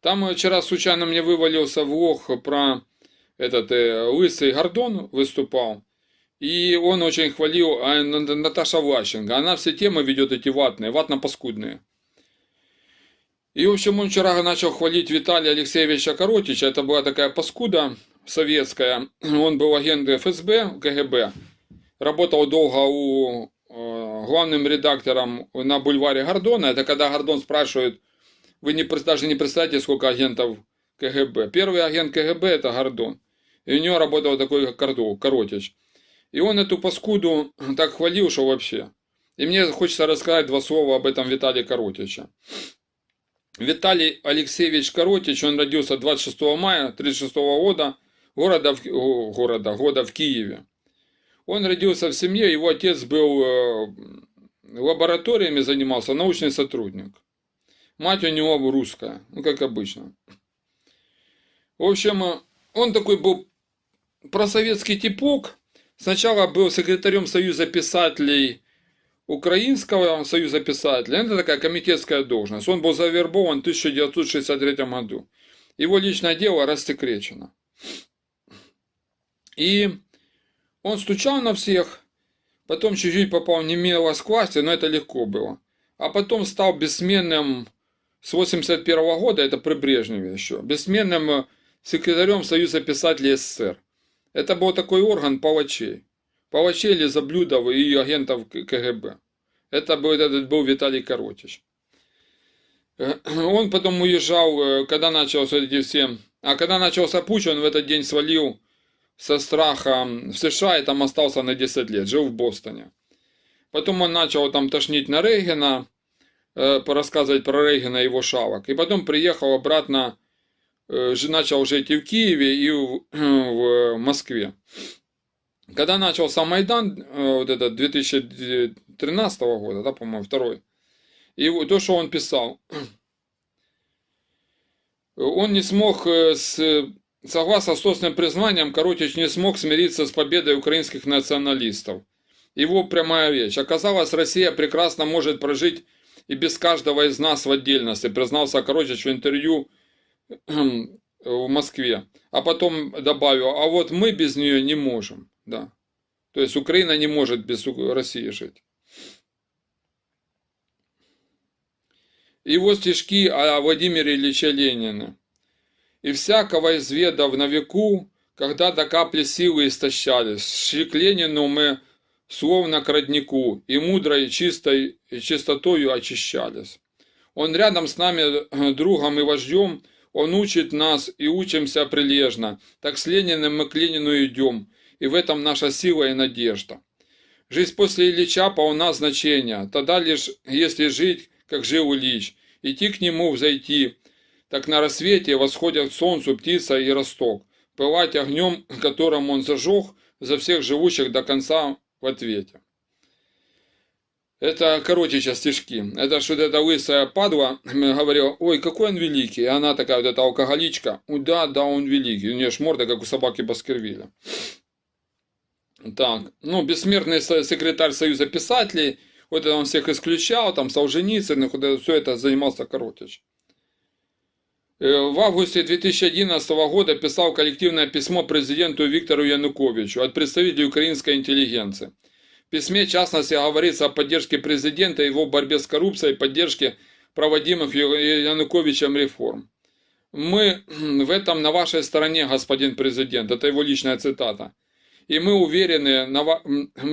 Там вчера случайно мне вывалился влог про этот э, лысый Гордон выступал. И он очень хвалил а, Наташа Влащенко. Она все темы ведет эти ватные, ватно-паскудные. И, в общем, он вчера начал хвалить Виталия Алексеевича Коротича. Это была такая паскуда советская. Он был агент ФСБ, КГБ. Работал долго у э, главным редактором на бульваре Гордона. Это когда Гордон спрашивает, вы не, даже не представляете, сколько агентов КГБ. Первый агент КГБ это Гордон. И у него работал такой Корду- Коротич. И он эту паскуду так хвалил, что вообще. И мне хочется рассказать два слова об этом Виталии Коротиче. Виталий Алексеевич Коротич, он родился 26 мая 1936 года, города, города, года в Киеве. Он родился в семье, его отец был э, лабораториями занимался, научный сотрудник. Мать у него русская, ну как обычно. В общем, э, он такой был просоветский типок. Сначала был секретарем Союза писателей Украинского Союза писателей. Это такая комитетская должность. Он был завербован в 1963 году. Его личное дело рассекречено. И он стучал на всех, потом чуть-чуть попал в немилость к власти, но это легко было. А потом стал бессменным с 81 года, это при Брежневе еще, бессменным э, секретарем Союза писателей СССР. Это был такой орган палачей. Палачей, лизоблюдов и агентов КГБ. Это был, этот был Виталий Коротич. Э, Он потом уезжал, э, когда начался эти все... А когда начался путь, он в этот день свалил со страха в США и там остался на 10 лет. Жил в Бостоне. Потом он начал там тошнить на Рейгена, э, порассказывать про Рейгена и его шавок. И потом приехал обратно, э, начал жить и в Киеве, и в, в Москве. Когда начался Майдан, э, вот этот 2013 года, да, по-моему, второй, и то, что он писал, он не смог, с, согласно собственным признаниям, Коротич не смог смириться с победой украинских националистов. Его прямая речь. Оказалось, Россия прекрасно может прожить и без каждого из нас в отдельности, признался Коротич в интервью в Москве. А потом добавил, а вот мы без нее не можем. Да. То есть Украина не может без России жить. Его стишки о Владимире Ильиче Ленине. И всякого изведав на веку, когда до капли силы истощались, шли к Ленину мы словно к роднику, и мудрой чистой чистотою очищались. Он рядом с нами, э, другом и вождем, он учит нас и учимся прилежно. Так с Лениным мы к Ленину идем, и в этом наша сила и надежда. Жизнь после Ильича полна значения, тогда лишь если жить, как жил Ильич, идти к нему взойти, так на рассвете восходят солнцу птица и росток, пылать огнем, которым он зажег за всех живущих до конца в ответе. Это коротича стишки. Это что эта лысая падла говорила, ой, какой он великий. И она такая вот эта алкоголичка. «Ой, Да, да, он великий. У нее ж морда, как у собаки Баскервилля. Так, ну, бессмертный секретарь Союза писателей, вот это он всех исключал, там Солженицын, вот это, все это занимался Коротич. В августе 2011 года писал коллективное письмо президенту Виктору Януковичу от представителей украинской интеллигенции. В письме, в частности, говорится о поддержке президента, его борьбе с коррупцией, поддержке проводимых Януковичем реформ. Мы в этом на вашей стороне, господин президент. Это его личная цитата. И мы уверены, на,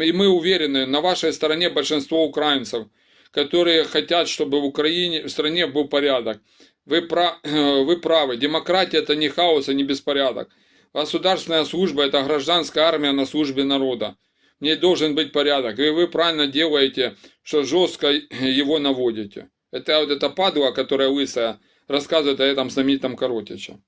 и мы уверены, на вашей стороне большинство украинцев, которые хотят, чтобы в Украине, в стране был порядок. Вы, пра- вы правы, демократия это не хаос и не беспорядок. Государственная служба это гражданская армия на службе народа. В ней должен быть порядок. И вы правильно делаете, что жестко его наводите. Это вот эта падла, которая лысая, рассказывает о этом знаменитом Коротиче.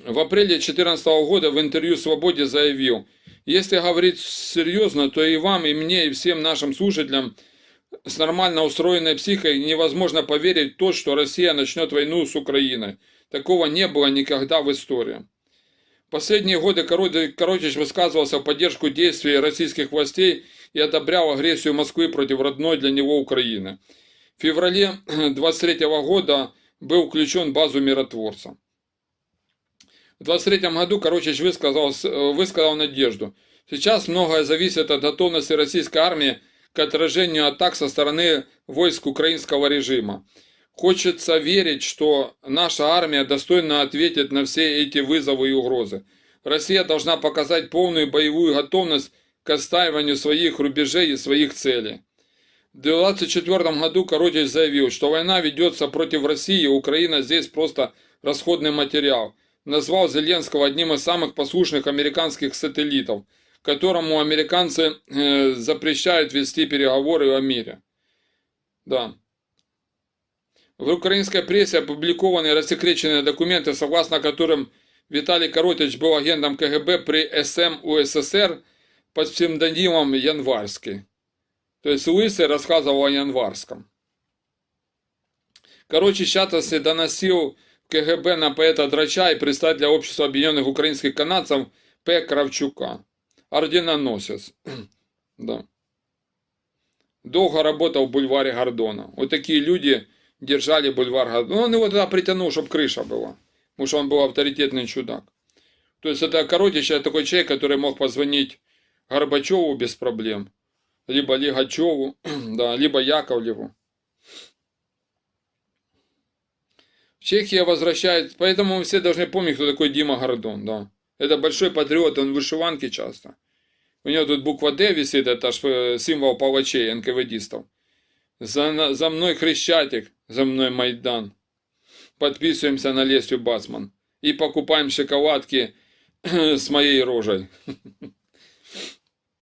В апреле 2014 года в интервью «Свободе» заявил, если говорить серьезно, то и вам, и мне, и всем нашим слушателям с нормально устроенной психой невозможно поверить в то, что Россия начнет войну с Украиной. Такого не было никогда в истории. В последние годы Коро- Коротич высказывался в поддержку действий российских властей и одобрял агрессию Москвы против родной для него Украины. В феврале 23 года был включен в базу миротворца. В 23 году Корочич высказал, э, высказал надежду. Сейчас многое зависит от готовности российской армии к отражению атак со стороны войск украинского режима. Хочется верить, что наша армия достойно ответит на все эти вызовы и угрозы. Россия должна показать полную боевую готовность к отстаиванию своих рубежей и своих целей. В 2024 году Коротич заявил, что война ведется против России, Украина здесь просто расходный материал. Назвал Зеленского одним из самых послушных американских сателлитов, которому американцы э, запрещают вести переговоры о мире. Да. В украинской прессе опубликованы рассекреченные документы, согласно которым Виталий Коротич был агентом КГБ при СМ УССР под псевдонимом Январский. То есть Лысый рассказывал о Январском. Короче, частности доносил КГБ на поэта Драча и представителя Общества Объединенных Украинских Канадцев П. Кравчука. Орденоносец. да. Долго работал в бульваре Гордона. Вот такие люди держали бульвар Гордона. Он его туда притянул, чтобы крыша была. Потому что он был авторитетный чудак. То есть это Коротич, такой человек, который мог позвонить Горбачеву без проблем либо Лигачеву, да, либо Яковлеву. В Чехии возвращает, поэтому все должны помнить, кто такой Дима Гордон, да. Это большой патриот, он в вышиванке часто. У него тут буква Д висит, это ж э, символ палачей, НКВДистов. За, за мной Хрещатик, за мной Майдан. Подписываемся на Лесю Бацман. И покупаем шоколадки с моей рожей.